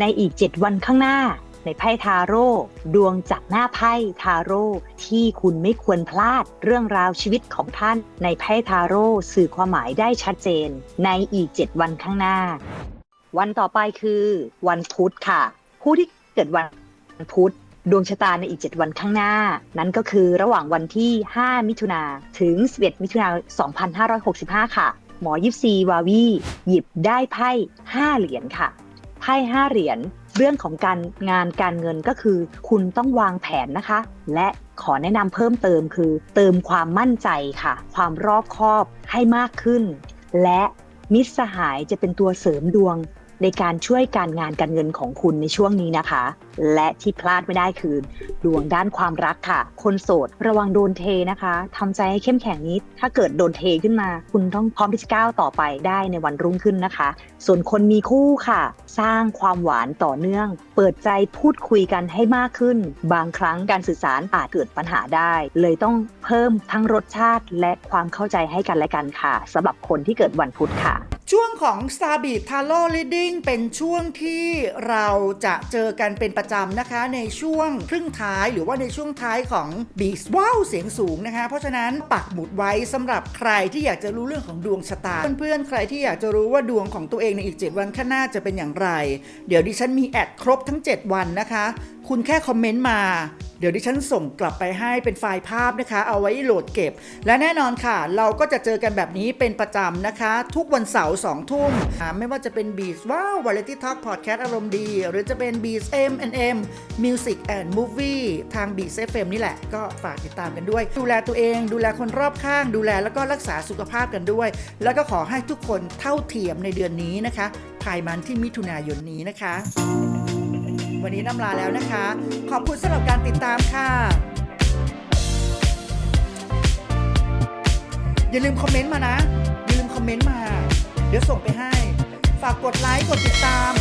ในอีก 7 วันข้างหน้า ในไพ่ทาโร่ดวงจากหน้าไพ่ทาโร่ที่คุณไม่ควรพลาดเรื่องราวชีวิตของท่าน ในไพ่ทาโร่สื่อความหมายได้ชัดเจน ในอีก 7 วันข้างหน้า วันต่อไปคือวันพุธค่ะ ผู้ที่เกิดวันพุธดวงชะตาในอีก 7 วันข้างหน้า นั้นก็คือระหว่างวันที่ 5 มิถุนาถึง 11 มิถุนา2565 ค่ะ หมอยิปซีวาวีหยิบได้ไพ่ 5 เหรียญค่ะ ไพ่5เหรียญเรื่องของการงานการเงินก็คือ คุณต้องวางแผนนะคะ และขอแนะนำเพิ่มเติมคือ เติมความมั่นใจค่ะ ความรอบคอบให้มากขึ้น และมิตรสหายจะเป็นตัวเสริมดวง ในการช่วยการงานการเงินของคุณในช่วงนี้นะคะ และที่พลาดไม่ได้คือ ดวงด้านความรักค่ะ คนโสดระวังโดนเทนะคะทำใจให้เข้มแข็งนิด ถ้าเกิดโดนเทขึ้นมา คุณต้องพร้อมที่จะก้าวต่อไปได้ในวันรุ่งขึ้นนะคะ ส่วนคนมีคู่ค่ะ สร้างความหวานต่อเนื่อง เปิดใจพูดคุยกันให้มากขึ้น บางครั้งการสื่อสารอาจเกิดปัญหาได้ เลยต้องเพิ่มทั้งรสชาติและความเข้าใจให้กันและกันค่ะสำหรับคนที่เกิดวันพุธค่ะ ช่วงของ Star Beat t a r o Reading เป็นช่วงที่เราจะเจอกันเป็นประจำนะคะ ในช่วงครึ่งท้ายหรือว่าในช่วงท้ายของ Beat ว้าวเสียงสูงนะคะ เพราะฉะนั้นปักหมุดไว้สำหรับใครที่อยากจะรู้เรื่องของดวงชะตา เพื่อนๆ ใครที่อยากจะรู้ว่าดวงของตัวเองในอีก 7 วันข้างหน้าจะเป็นอย่างไร เดี๋ยวดิฉันมีแอดครบทั้ง 7 วันนะคะ คุณแค่คอมเมนต์มาเดี๋ยวดิฉันส่งกลับไปให้เป็นไฟล์ภาพนะคะ เอาไว้โหลดเก็บ และแน่นอนค่ะ เราก็จะเจอกันแบบนี้เป็นประจำนะคะ ทุกวันเสาร์สองทุ่มไม่ว่าจะเป็น b e a t ว้าว Variety Talk Podcast อารมณ์ดี หรือจะเป็น b e a t M&M Music and Movie ทาง b e a t FM นี่แหละ ก็ฝากติดตามกันด้วย ดูแลตัวเอง ดูแลคนรอบข้าง ดูแลแล้วก็รักษาสุขภาพกันด้วย แล้วก็ขอให้ทุกคนเท่าเทียมในเดือนนี้นะคะภายมันที่มิถุนายนนี้นะคะ วันนี้น้ำลาแล้วนะคะ ขอบคุณสำหรับการติดตามค่ะอย่าลืมคอมเมนต์มานะอย่าลืมคอมเมนต์มา เดี๋ยวส่งไปให้ ฝากกดไลค์ กดติดตาม